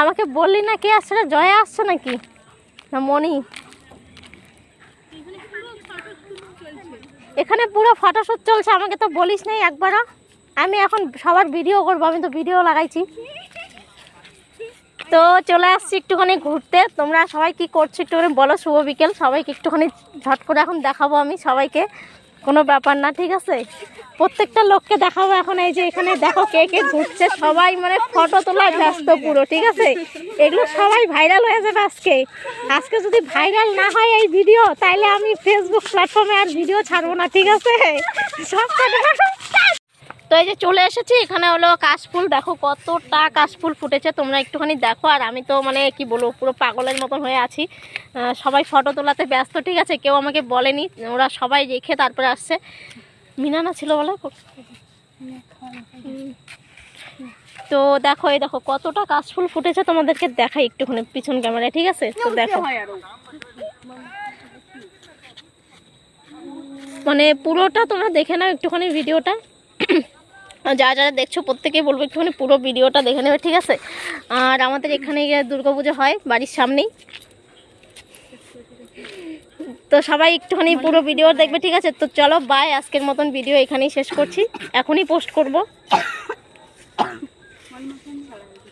আমাকে বললি না কে আসছে না জয়া আসছে নাকি? না মনি এখানে পুরো ফটোশ্যুট চলছে, আমাকে তো বলিস নাই একবারও। আমি এখন সবার ভিডিও করব, আমি তো ভিডিও লাগাইছি। তো চলে আসছি একটুখানি ঘুরতে। তোমরা সবাই কি করছ একটুখানি বলো, শুভ বিকেল। সবাইকে একটুখানি ঝট করে এখন দেখাবো আমি সবাইকে। কোনো ব্যাপার না, ঠিক আছে? প্রত্যেকটা লোককে দেখাবো এখন, এই যে এখানে দেখো কে কে ঘুরছে, সবাই মানে ফটো তোলা ব্যস্ত পুরো, ঠিক আছে? এগুলো সবাই ভাইরাল হয়ে যাবে আজকে। আজকে যদি ভাইরাল না হয় এই ভিডিও তাইলে আমি ফেসবুক প্ল্যাটফর্মে আর ভিডিও ছাড়বো না, ঠিক আছে? সব এই যে চলে এসেছি এখানে হলো কাশফুল। দেখো কতটা কাশফুল ফুটেছে তোমরা একটুখানি দেখো। আর আমি তো মানে কি বলব পুরো পাগলের মতন হয়ে আছি। সবাই ফটো তোলাতে ব্যস্ত ঠিক আছে? কেউ আমাকে বলেনি ওরা সবাই রেখে তারপরে আসছে। মিনানা ছিল বলে? তো দেখো এই দেখো কতটা কাশফুল ফুটেছে তোমাদেরকে দেখাই একটুখানি পিছন ক্যামেরায় ঠিক আছে? তো দেখো। মানে পুরোটা তোমরা দেখে নাও একটুখানি ভিডিওটা। যারা যারা দেখছ প্রত্যেকেই বলব একটুখানি পুরো ভিডিওটা দেখে নেবে, ঠিক আছে? আর আমাদের এখানে দুর্গাপুজো হয়, বাড়ির সামনেই। তো সবাই একটুখানি পুরো ভিডিও দেখবে, ঠিক আছে? তো চলো বাই আজকের মতন ভিডিও এখানেই শেষ করছি। এখনই পোস্ট করব।